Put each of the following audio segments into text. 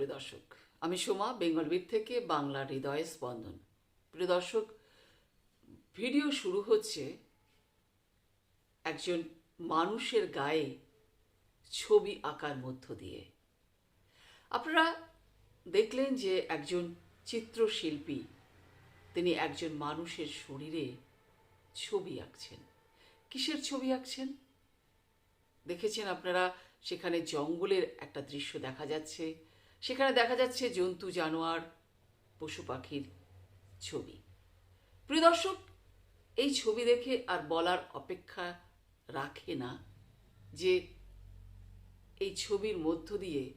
প্রিয় দর্শক, আমি সোমা বেঙ্গলবিদ থেকে বাংলা হৃদয় স্পন্দন। প্রিয় দর্শক, ভিডিও শুরু হচ্ছে একজন মানুষের গায়ে ছবি আঁকার মধ্য দিয়ে। আপনারা দেখলেন যে একজন চিত্রশিল্পী, তিনি একজন মানুষের শরীরে ছবি আঁকছেন। কিসের ছবি আঁকছেন? দেখেছেন আপনারা, সেখানে জঙ্গলের একটা দৃশ্য দেখা যাচ্ছে। সেখানে দেখা যাচ্ছে জন্তু, জানোয়ার, পশু পাখির ছবি। প্রিয় দর্শক, এই ছবি দেখে আর বলার অপেক্ষা রাখে না যে এই ছবির মধ্য দিয়ে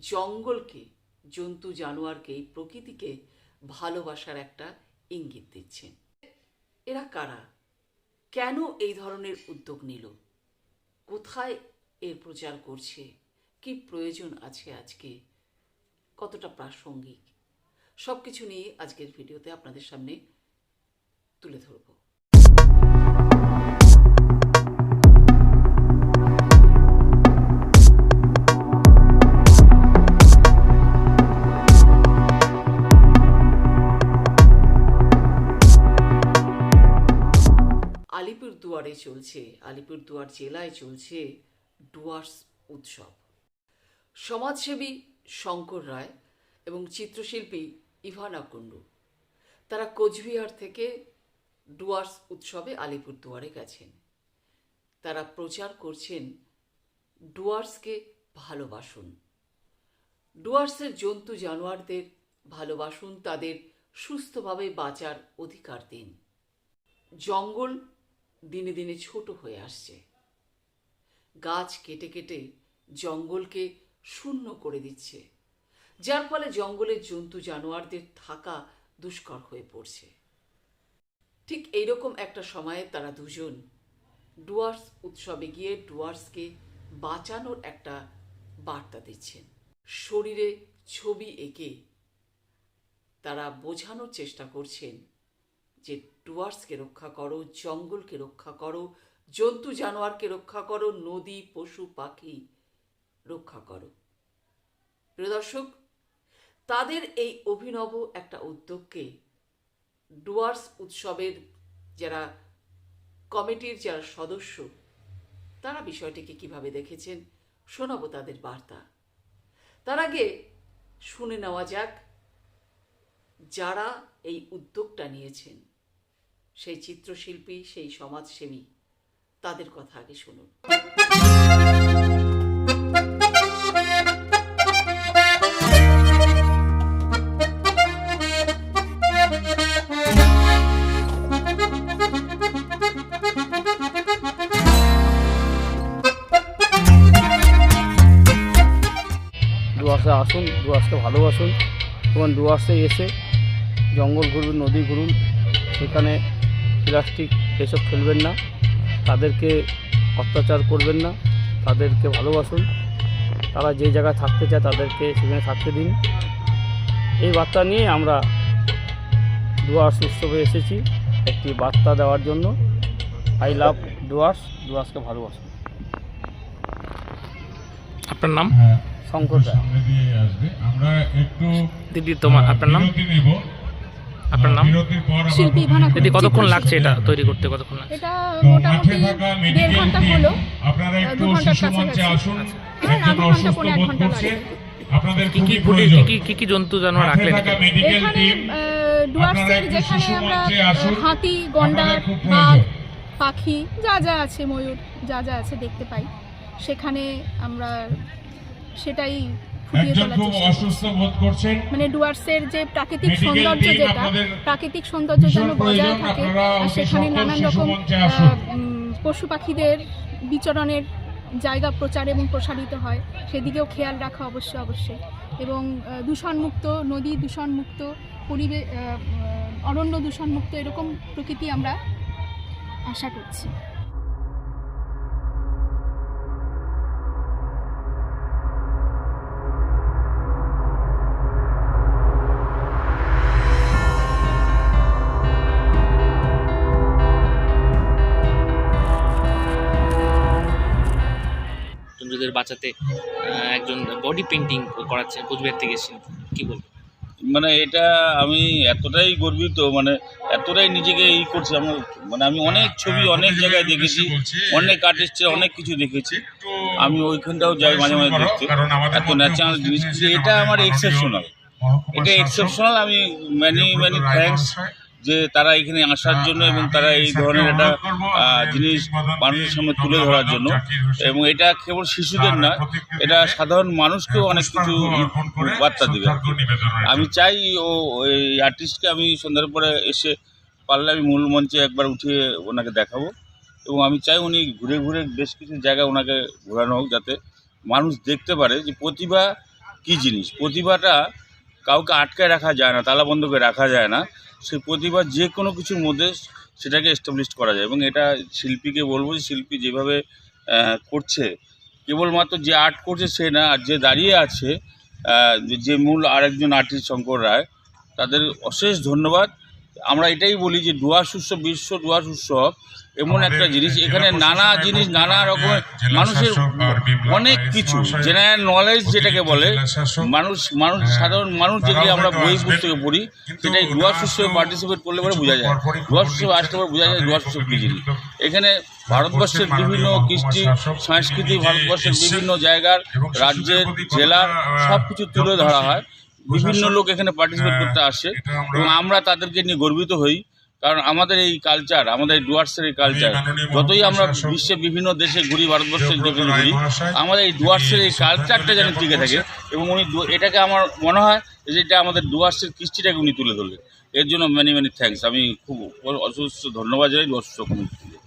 জঙ্গলকে, জন্তু, জানোয়ারকে, এই প্রকৃতিকে ভালোবাসার একটা ইঙ্গিত দিচ্ছেন এরা কারা? কেন এই ধরনের উদ্যোগ নিল? কোথায় এর প্রচার করছে? কি প্রয়োজন আছে আজকে? কতটা প্রাসঙ্গিক? সব কিছু নিয়ে আজকের ভিডিওতে আপনাদের সামনে তুলে ধরব। আলিপুরদুয়ারে চলছে, আলিপুরদুয়ার জেলায় চলছে ডুয়ার্স উৎসব। সমাজসেবী শঙ্কর রায় এবং চিত্রশিল্পী ইভানা কুন্ডু তারা কোচবিহার থেকে ডুয়ার্স উৎসবে আলিপুরদুয়ারে গেছেন। তারা প্রচার করছেন, ডুয়ার্সকে ভালোবাসুন। ডুয়ার্সের জন্তু জানোয়ারদের ভালোবাসুন, তাদের সুস্থভাবে বাঁচার অধিকার দিন। জঙ্গল দিনে দিনে ছোট হয়ে আসছে। গাছ কেটে কেটে জঙ্গলকে শূন্য করে দিচ্ছে। যার ফলে জঙ্গলের জন্তু জানোয়ারদের থাকা দুষ্কর হয়ে পড়ছে। ঠিক এইরকম একটা সময়ে তারা দুজন ডুয়ার্স উৎসবে গিয়ে ডুয়ার্সকে বাঁচানোর একটা বার্তা দিচ্ছেন। শরীরে ছবি এঁকে তারা বোঝানোর চেষ্টা করছেন যে ডুয়ার্সকে রক্ষা করো, জঙ্গলকে রক্ষা করো, জন্তু জানোয়ারকে রক্ষা করো, নদী, পশু, পাখি রক্ষা করো। প্রিয় দর্শক, তাদের এই অভিনব একটা উদ্যোগকে ডুয়ার্স উৎসবের যারা কমিটির যারা সদস্য, তারা বিষয়টিকে কীভাবে দেখেছেন শোনাবো তাদের বার্তা। তার আগে শুনে নেওয়া যাক, যারা এই উদ্যোগটা নিয়েছেন, সেই চিত্রশিল্পী, সেই সমাজসেবী, তাদের কথা আগে শুনুন। এবং ডুয়ার্সে এসে জঙ্গল ঘুরুন নদী ঘুরুন সেখানে প্লাস্টিক এসব ফেলবেন না তাদেরকে অত্যাচার করবেন না তাদেরকে ভালোবাসুন তারা যে জায়গায় থাকতে চায় তাদেরকে সেখানে থাকতে দিন। এই বার্তা নিয়ে আমরা ডুয়ার্স উৎসবে এসেছি একটি বার্তা দেওয়ার জন্য। আই লাভ ডুয়ার্স ডুয়ার্সকে ভালোবাসুন। আপনার নাম? হ্যাঁ। শঙ্কর রায় সামনে দিয়ে আসবে। আমরা একটু দিদি তোমার আপনার নাম? আপনার নাম? দিদি কতক্ষণ লাগছে এটা তৈরি করতে? কতক্ষণ লাগছে? এটা তো মোটামুটি দেড় ঘণ্টা টিম হলো। আপনারা একটু শিশু মঞ্চে আসুন। একজন অসুস্থ এক বোধ ঘণ্টা করছে। লাগবে। আপনাদের কি কি খুবই ফুটে কি প্রয়োজন। কি কি কি জন্তু জানোয়ার রাখলেন এখানে? ডুয়ার্সের যেখানে আমরা। হাতি গন্ডার বাঘ পাখি যা যা আছে ময়ূর যা যা আছে দেখতে পাই। সেখানে আমরা সেটাই একজন খুব। অসুস্থ বোধ করছেন। মানে ডুয়ার্সের যে প্রাকৃতিক সৌন্দর্য যেটা প্রাকৃতিক সৌন্দর্য যেন বজায় থাকে আর সেখানে নানান রকম পশু পাখিদের বিচরণের জায়গা প্রচার এবং প্রসারিত হয় সেদিকেও খেয়াল রাখা অবশ্যই অবশ্যই এবং দূষণমুক্ত নদী দূষণমুক্ত পরিবেশ অরণ্য দূষণমুক্ত এরকম প্রকৃতি আমরা আশা করছি। জন্তুদের বাঁচাতে একজন বডি পেন্টিং করাচ্ছে কোচবিহার থেকে এসেছেন কি বলবেন? মানে এটা আমি এতটাই গর্বিত মানে এতটাই নিজেকে ই করছি আমার মানে আমি অনেক ছবি অনেক জায়গায় দেখেছি অনেক আর্টিস্টের অনেক কিছু দেখেছি। আমি ওইখানটাও যাই মাঝে মাঝে দেখতে। এত ন্যাচারাল জিনিস এটা আমার এক্সেপশনাল এটা এক্সেপশনাল আমি ম্যানি ম্যানি থ্যাঙ্কস যে তারা এখানে আসার জন্য এবং তারা এই ধরনের একটা জিনিস মানুষের সামনে তুলে ধরার জন্য। এবং এটা কেবল শিশুদের না এটা সাধারণ মানুষকেও অনেক কিছু বার্তা দেবে। আমি চাই ও এই আর্টিস্টকে আমি সন্ধ্যার পরে এসে পারলে আমি মূল মঞ্চে একবার উঠিয়ে ওনাকে দেখাবো। এবং আমি চাই উনি ঘুরে ঘুরে বেশ কিছু জায়গা ওনাকে ঘোরানো হোক যাতে মানুষ দেখতে পারে যে প্রতিভা কী জিনিস। প্রতিভাটা কাউকে আটকে রাখা যায় না, তালা বন্ধ করে রাখা যায় না, সে প্রতিভা যে কোনো কিছুর মধ্যে সেটাকে এস্টাবলিশ করা যায়। এবং এটা শিল্পীকে বলব যে শিল্পী যেভাবে করছে, কেবলমাত্র যে আর্ট করছে সে না, আর যে দাঁড়িয়ে আছে যে মূল আরেকজন আর্টিস্ট শঙ্কর রায়, তাদের অশেষ ধন্যবাদ। আমরা এটাই বলি যে ডুয়ার্স উৎসব বিশ্ব ডুয়ার্স উৎসব এমন একটা জিনিস এখানে নানা জিনিস নানা রকমের মানুষের অনেক কিছু জেনারেল নলেজ যেটাকে বলে মানুষ মানুষ সাধারণ মানুষ যেগুলি আমরা বই পুস্তকে পড়ি সেটাই ডুয়ার্স উৎসবে পার্টিসিপেট করলে পরে বোঝা যায়। ডুয়ার্স উৎসবে আসলে পরে বোঝা যায় ডুয়ার্স উৎসব কী জিনিস। এখানে ভারতবর্ষের বিভিন্ন কৃষ্টি সংস্কৃতি ভারতবর্ষের বিভিন্ন জায়গার রাজ্যের জেলার সব কিছু তুলে ধরা হয়। বিভিন্ন লোক এখানে পার্টিসিপেট করতে আসে এবং আমরা তাদেরকে নিয়ে গর্বিত হই। কারণ আমাদের এই কালচার আমাদের এই ডুয়ার্সের এই কালচার যতই আমরা বিশ্বের বিভিন্ন দেশে ঘুরি ভারতবর্ষের যেখানে ঘুরি আমাদের এই ডুয়ার্সের এই কালচারটা যেন টিকে থাকে এবং উনি এটাকে আমার মনে হয় যে এটা আমাদের ডুয়ার্সের কৃষ্টিটাকে উনি তুলে ধরলেন এর জন্য ম্যানি ম্যানি থ্যাঙ্কস আমি খুব অসুস্থ ধন্যবাদ জানাই ডুয়ার্স কমিটিকে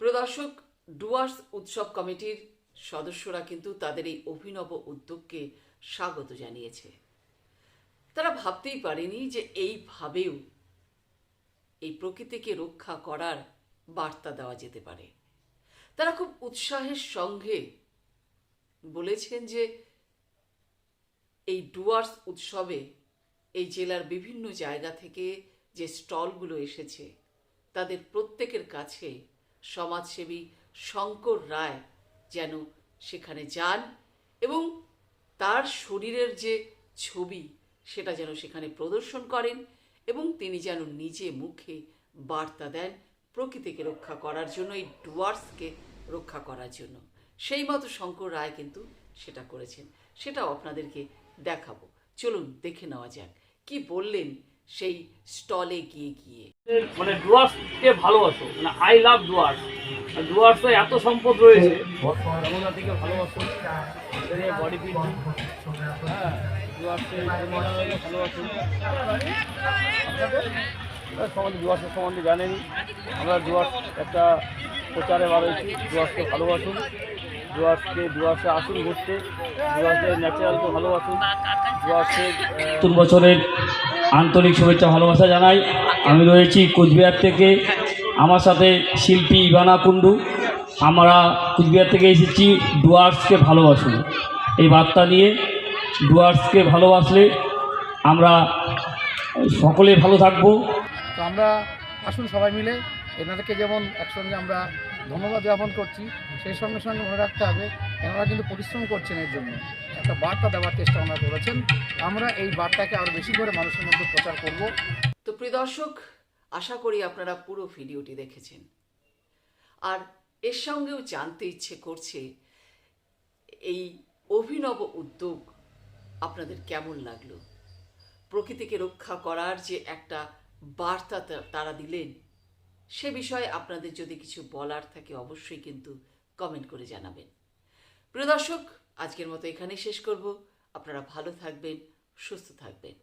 প্রিয় দর্শক ডুয়ার্স উৎসব কমিটির সদস্যরা কিন্তু তাদের এই অভিনব উদ্যোগকে স্বাগত জানিয়েছে। তারা ভাবতেই পারেনি যে এইভাবেও এই প্রকৃতিকে রক্ষা করার বার্তা দেওয়া যেতে পারে। তারা খুব উৎসাহের সঙ্গে বলেছেন যে এই ডুয়ার্স উৎসবে এই জেলার বিভিন্ন জায়গা থেকে যে স্টলগুলো এসেছে, তাদের প্রত্যেকের কাছে সমাজসেবী শঙ্কর রায় যেন সেখানে যান এবং তার শরীরের যে ছবি, সেটা যেন সেখানে প্রদর্শন করেন এবং তিনি যেন নিজে মুখে বার্তা দেন প্রকৃতিকে রক্ষা করার জন্য, এই ডুয়ার্সকে রক্ষা করার জন্য। সেই মতো শঙ্কর রায় কিন্তু সেটা করেছেন। সেটাও আপনাদেরকে দেখাবো। চলুন, দেখে নেওয়া যাক। কি বললেন সেই স্টলে গিয়ে গিয়ে। মানে ডুয়ার্সকে ভালোবাসো মানে আই লাভ ডুয়ার্স। ডুয়ার্সে এত সম্পদ রয়েছে। যমুনা থেকে ভালোবাসো বডি বিল্ডিং হ্যাঁ ডুয়ার্সে যমুনাকে ভালোবাসো সম্বন্ধে ডুয়ার্সের সম্বন্ধে জানেনি আমরা ডুয়ার্স একটা প্রচারে বার হয়েছি ডুয়ার্সকে ভালোবাসুন। ডুয়ার্সকে ডুয়ার্সে আসুন ঘুরতে। ডুয়ার্সের ন্যাচারালকে ভালোবাসুন। ডুয়ার্সের নতুন বছরের আন্তরিক শুভেচ্ছা ভালোবাসা জানাই। আমি রয়েছি কোচবিহার থেকে। আমার সাথে শিল্পী ইভানা কুন্ডু আমরা কোচবিহার থেকে এসেছি। ডুয়ার্সকে ভালোবাসুন। এই বার্তা নিয়ে ডুয়ার্সকে ভালোবাসলে আমরা সকলে ভালো থাকব। তো আমরা আসুন সবাই মিলে। এনাদেরকে যেমন একসঙ্গে আমরা ধন্যবাদ জ্ঞাপন করছি। সেই সঙ্গে সঙ্গে মনে রাখতে হবে এনারা কিন্তু পরিশ্রম করছেন এর জন্য। একটা বার্তা দেওয়ার চেষ্টা ওনারা করেছেন। আমরা এই বার্তাকে আরও বেশি করে মানুষের মধ্যে প্রচার করব। তো প্রিয় দর্শক, আশা করি আপনারা পুরো ভিডিওটি দেখেছেন। আর এর সঙ্গেও জানতে ইচ্ছে করছে, এই অভিনব উদ্যোগ আপনাদের কেমন লাগল? প্রকৃতিকে রক্ষা করার যে একটা বার্তা তারা দিলেন সে বিষয়ে আপনাদের যদি কিছু বলার থাকে অবশ্যই কিন্তু কমেন্ট করে জানাবেন। প্রিয় দর্শক, আজকের মতো এখানেই শেষ করব। আপনারা ভালো থাকবেন, সুস্থ থাকবেন।